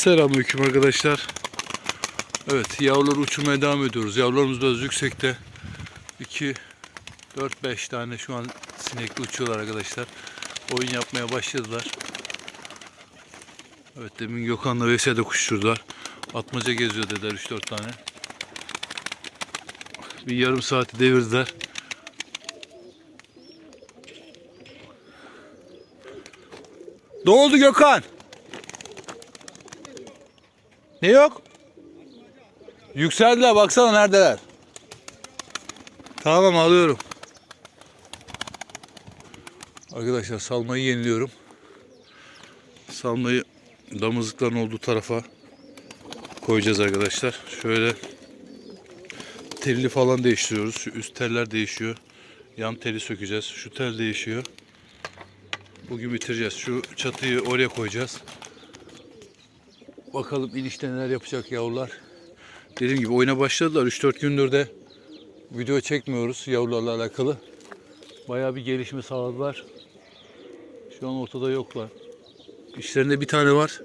Selamünaleyküm arkadaşlar. Evet yavrular uçurmaya devam ediyoruz. Yavrularımız biraz yüksekte. 2 4 5 tane şu an sinekli uçuyorlar arkadaşlar. Oyun yapmaya başladılar. Evet demin Gökhan'la Veysel'de kuşturdular. Atmaca geziyor dediler 3-4 tane. Bir yarım saati devirdiler. Ne oldu Gökhan? Ne yok? Yükseldiler baksana neredeler. Tamam alıyorum. Arkadaşlar salmayı yeniliyorum. Salmayı damızlıkların olduğu tarafa koyacağız arkadaşlar. Şöyle telli falan değiştiriyoruz. Şu üst teller değişiyor. Yan teli sökeceğiz. Şu tel değişiyor. Bugün bitireceğiz. Şu çatıyı oraya koyacağız. Bakalım inişte neler yapacak yavrular. Dediğim gibi oyuna başladılar. 3-4 gündür de video çekmiyoruz yavrularla alakalı. Bayağı bir gelişme sağladılar. Şu an ortada yoklar. İşlerinde bir tane var.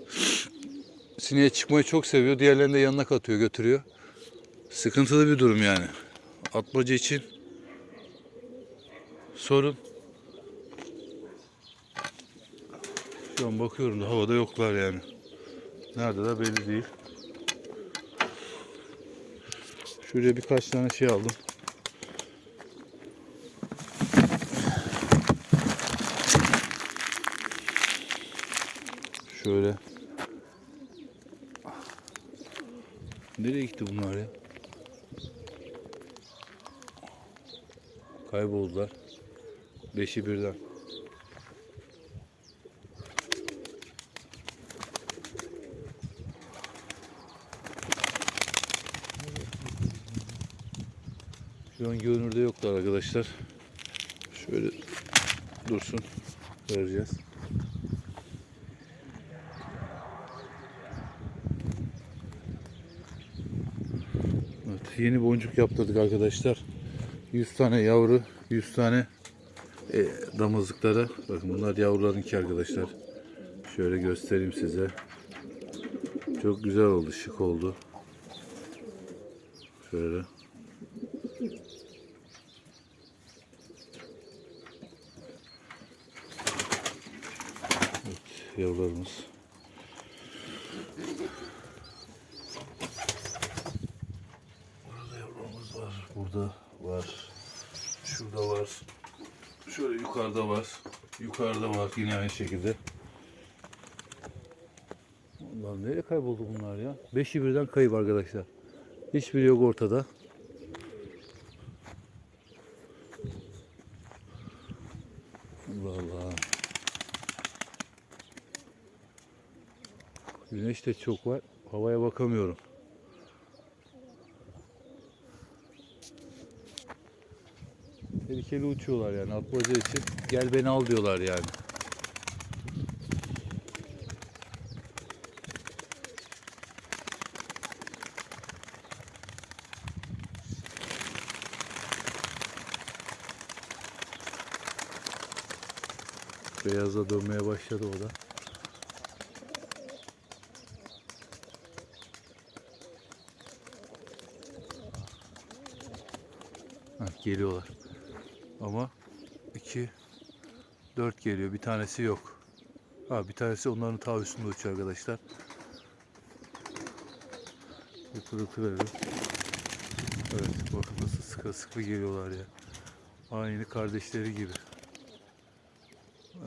Sineğe çıkmayı çok seviyor. Diğerlerini de yanına katıyor, götürüyor. Sıkıntılı bir durum yani. Atmaca için sorun. Şu an bakıyorum da havada yoklar yani. Nerede belli değil. Şuraya birkaç tane şey aldım. Şöyle. Nereye gitti bunlar ya? Kayboldular. Beşi birden. An görünürde yoklar arkadaşlar. Şöyle dursun. Vereceğiz. Evet, yeni boncuk yaptırdık arkadaşlar. 100 tane yavru, 100 tane e, damızlıkları. Bakın bunlar yavrularınki arkadaşlar. Şöyle göstereyim size. Çok güzel oldu, şık oldu. Şöyle. Yavrularımız. Burada yavrumuz var. Burada var. Şurada var. Şöyle yukarıda var. Yukarıda var yine aynı şekilde. Allah'ım nereye kayboldu bunlar ya? Beşi birden kayıp arkadaşlar. Hiçbiri yok ortada. Allah Allah. Güneş de çok var. Havaya bakamıyorum. Tehlikeli uçuyorlar yani atmaca için. Gel beni al diyorlar yani. Beyaza dönmeye başladı o da. Geliyorlar. Ama 2 4 geliyor. Bir tanesi yok. Ha bir tanesi onların ta üstünde uçuyor arkadaşlar. Bir pırıltı verelim. Evet bakın nasıl sıkı sıkı geliyorlar ya. Aynı kardeşleri gibi.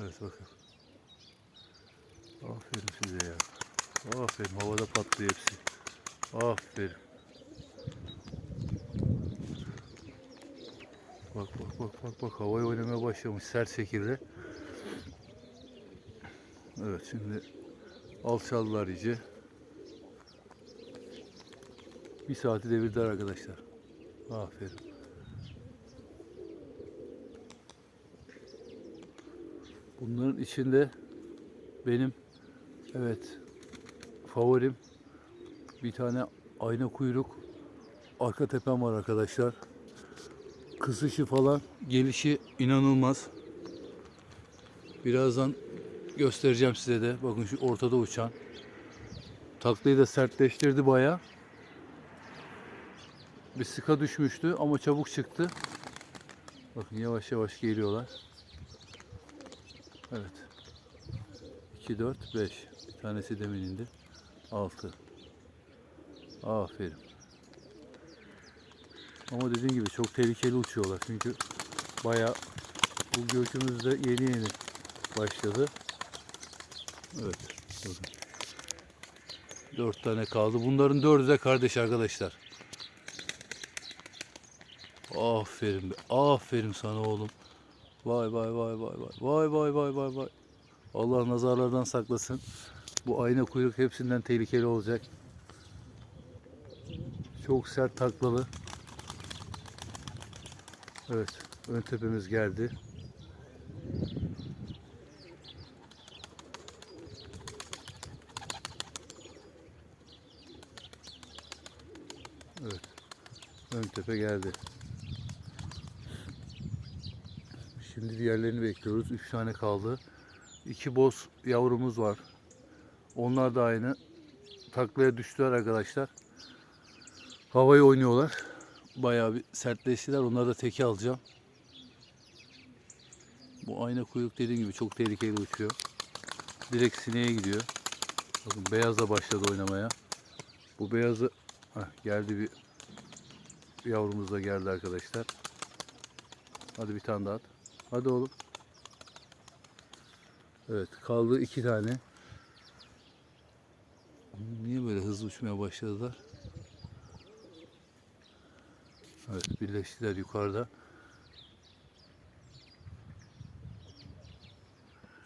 Evet bakın. Aferin size ya. Aferin havada patlıyor hepsi. Aferin. Bak bak bak bak bak havaya oynamaya başlamış sert şekilde. Evet şimdi alçaldılar iyice. Bir saati devirdiler arkadaşlar. Aferin. Bunların içinde benim evet favorim bir tane ayna kuyruk arka tepem var arkadaşlar kısışı falan gelişi inanılmaz. Birazdan göstereceğim size de. Bakın şu ortada uçan. Taklayı da sertleştirdi baya. Bir sıka düşmüştü ama çabuk çıktı. Bakın yavaş yavaş geliyorlar. Evet. 2, 4, 5. Bir tanesi demin indi. 6. Aferin. Ama dediğim gibi çok tehlikeli uçuyorlar. Çünkü baya bu göçümüz de yeni yeni başladı. Evet. bakın. Dört tane kaldı. Bunların dördü de kardeş arkadaşlar. Aferin be. Aferin sana oğlum. Vay vay vay vay vay. Vay vay vay vay vay. Allah nazarlardan saklasın. Bu ayna kuyruk hepsinden tehlikeli olacak. Çok sert taklalı. Evet. Ön tepemiz geldi. Evet. Ön tepe geldi. Şimdi diğerlerini bekliyoruz. Üç tane kaldı. İki boz yavrumuz var. Onlar da aynı. Taklaya düştüler arkadaşlar. Havayı oynuyorlar. Bayağı bir sertleştiler. Onları da teke alacağım. Bu ayna kuyruk dediğim gibi çok tehlikeli uçuyor. Direkt sineğe gidiyor. Bakın beyaz da başladı oynamaya. Bu beyazı Heh, geldi bir yavrumuz da geldi arkadaşlar. Hadi bir tane daha at. Hadi oğlum. Evet kaldı iki tane. Niye böyle hızlı uçmaya başladılar? Evet birleştiler yukarıda.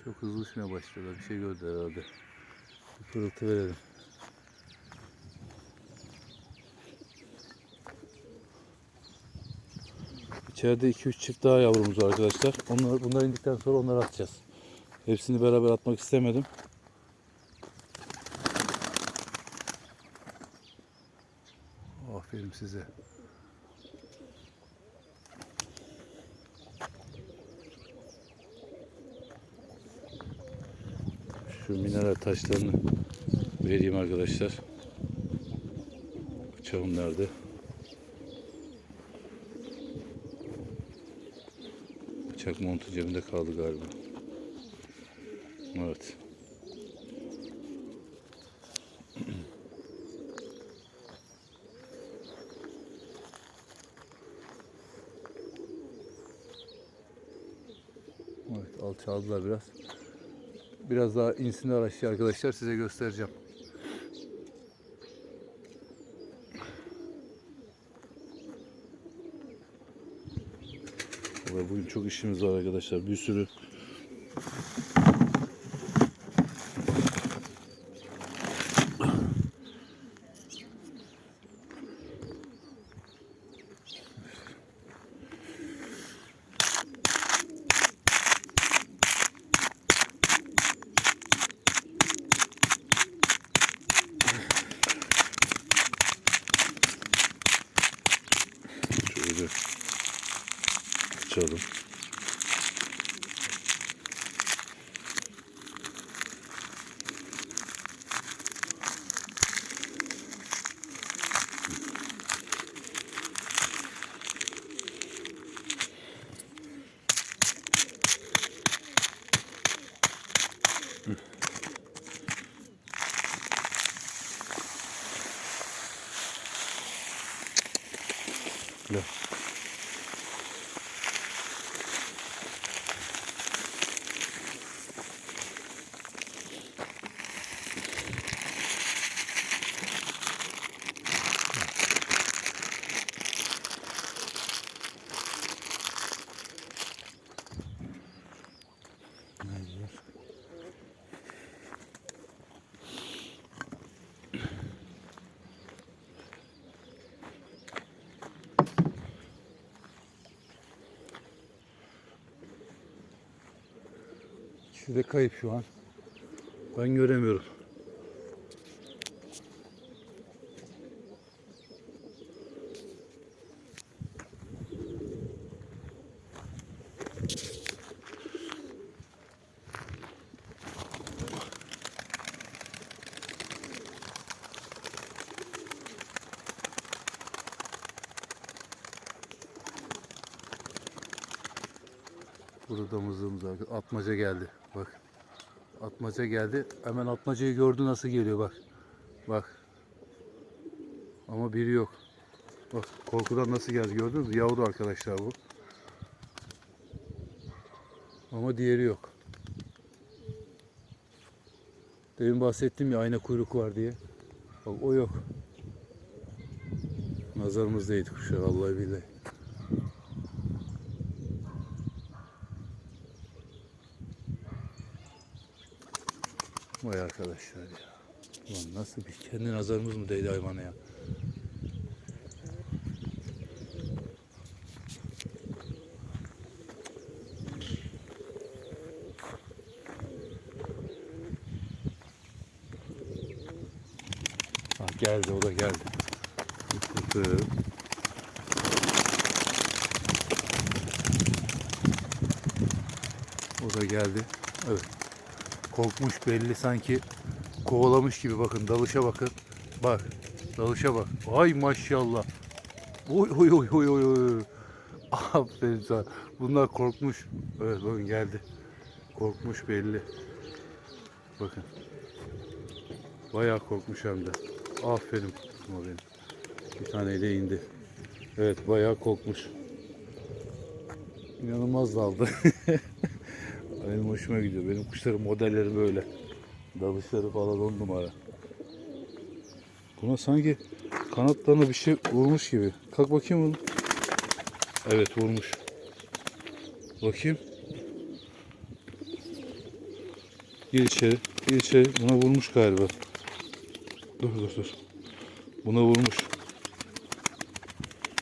Çok hızlı uçmaya başladılar. Bir şey gördüler herhalde. Bir pırıltı verelim. İçeride 2-3 çift daha yavrumuz var arkadaşlar. Onlar, bunlar indikten sonra onları atacağız. Hepsini beraber atmak istemedim. Aferin size. Şu mineral taşlarını vereyim arkadaşlar. Bıçağım nerede? Bıçak montu cebimde kaldı galiba. Evet. Evet alçaldılar biraz. Biraz daha insinler aşağı arkadaşlar size göstereceğim. Bugün çok işimiz var arkadaşlar. Bir sürü şöyle açalım. Gel. İkisi de kayıp şu an. Ben göremiyorum. Burada damızlığımız var. Atmaca geldi. Bak. Atmaca geldi. Hemen atmacayı gördü nasıl geliyor bak. Bak. Ama biri yok. Bak korkudan nasıl geldi gördünüz mü? Yavru arkadaşlar bu. Ama diğeri yok. Demin bahsettim ya ayna kuyruk var diye. Bak o yok. Nazarımız değdi kuşa vallahi billahi. Vay arkadaşlar ya. Ulan nasıl bir kendi nazarımız mı değdi hayvana ya? Ha, geldi o da geldi. O da geldi. Evet. Korkmuş belli sanki kovalamış gibi bakın dalışa bakın. Bak dalışa bak. Ay maşallah. Oy oy oy oy oy oy. Aferin sana. Bunlar korkmuş. Evet bakın geldi. Korkmuş belli. Bakın. Bayağı korkmuş hem de. Aferin kızıma benim. Bir taneyle indi. Evet bayağı korkmuş. İnanılmaz daldı. benim hoşuma gidiyor. Benim kuşların modelleri böyle. Dalışları falan on numara. Buna sanki kanatlarına bir şey vurmuş gibi. Kalk bakayım oğlum. Evet vurmuş. Bakayım. Gir içeri. Gir içeri. Buna vurmuş galiba. Dur dur dur. Buna vurmuş.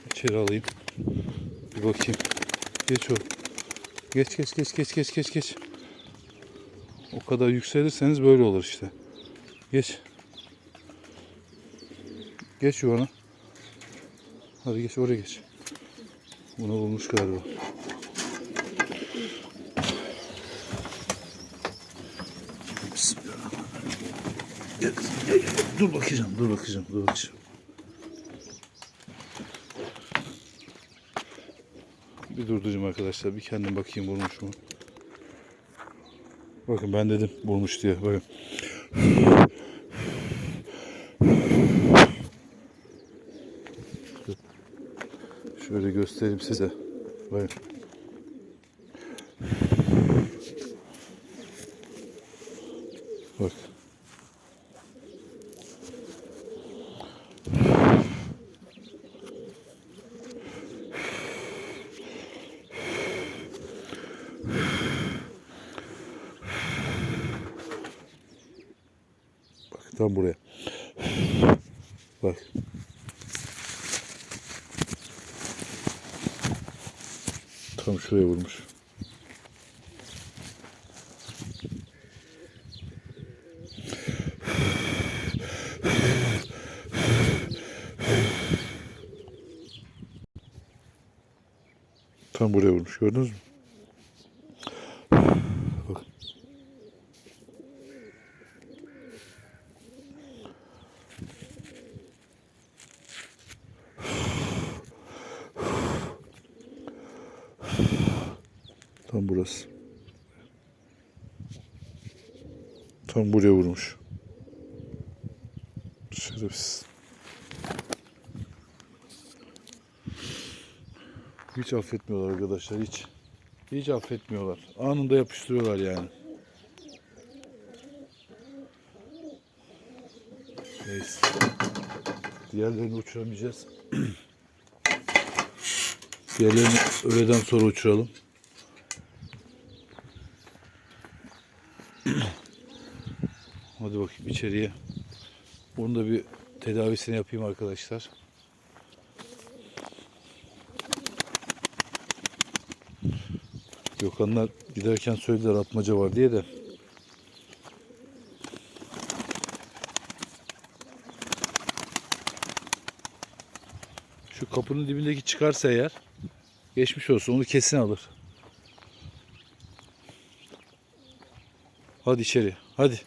İçeri alayım. Bir bakayım. Geç o. Geç geç geç geç geç geç geç. O kadar yükselirseniz böyle olur işte. Geç. Geç yuvana. Hadi geç oraya geç. Buna vurmuş galiba. Dur bakacağım, dur bakacağım, dur bakacağım. Durduracağım arkadaşlar. Bir kendim bakayım vurmuş mu? Bakın ben dedim vurmuş diye. Bakın. Şöyle göstereyim size. Bakın. Tam buraya. Bak. Tam şuraya vurmuş. Tam buraya vurmuş. Gördünüz mü? Bak. Tam burası. Tam buraya vurmuş. Şerefsiz. Hiç affetmiyorlar arkadaşlar hiç. Hiç affetmiyorlar. Anında yapıştırıyorlar yani. Neyse. Diğerlerini uçuramayacağız. Diğerlerini öğleden sonra uçuralım. Hadi bakayım içeriye. Bunun da bir tedavisini yapayım arkadaşlar. Gökhanlar giderken söylediler atmaca var diye de. Şu kapının dibindeki çıkarsa eğer geçmiş olsun onu kesin alır. Hadi içeri. Hadi.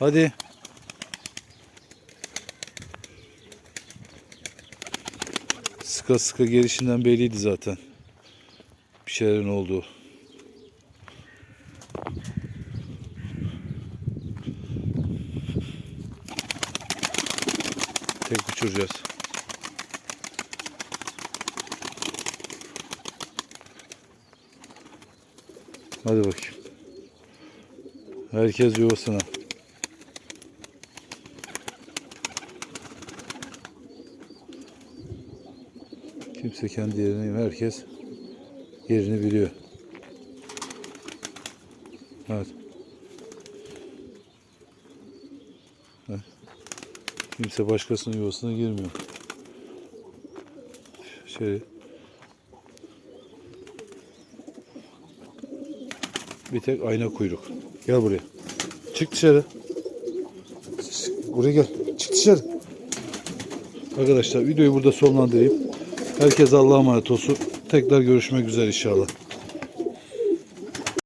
Hadi. Sıka sıka gelişinden belliydi zaten. Bir şeylerin olduğu. Tek uçuracağız. Hadi bakayım. Herkes yuvasına. Kimse kendi yerini, herkes yerini biliyor. Evet. Evet. Kimse başkasının yuvasına girmiyor. Şöyle. Bir tek ayna kuyruk. Gel buraya. Çık dışarı. Buraya gel. Çık dışarı. Arkadaşlar videoyu burada sonlandırayım. Herkes Allah'a emanet olsun. Tekrar görüşmek üzere inşallah.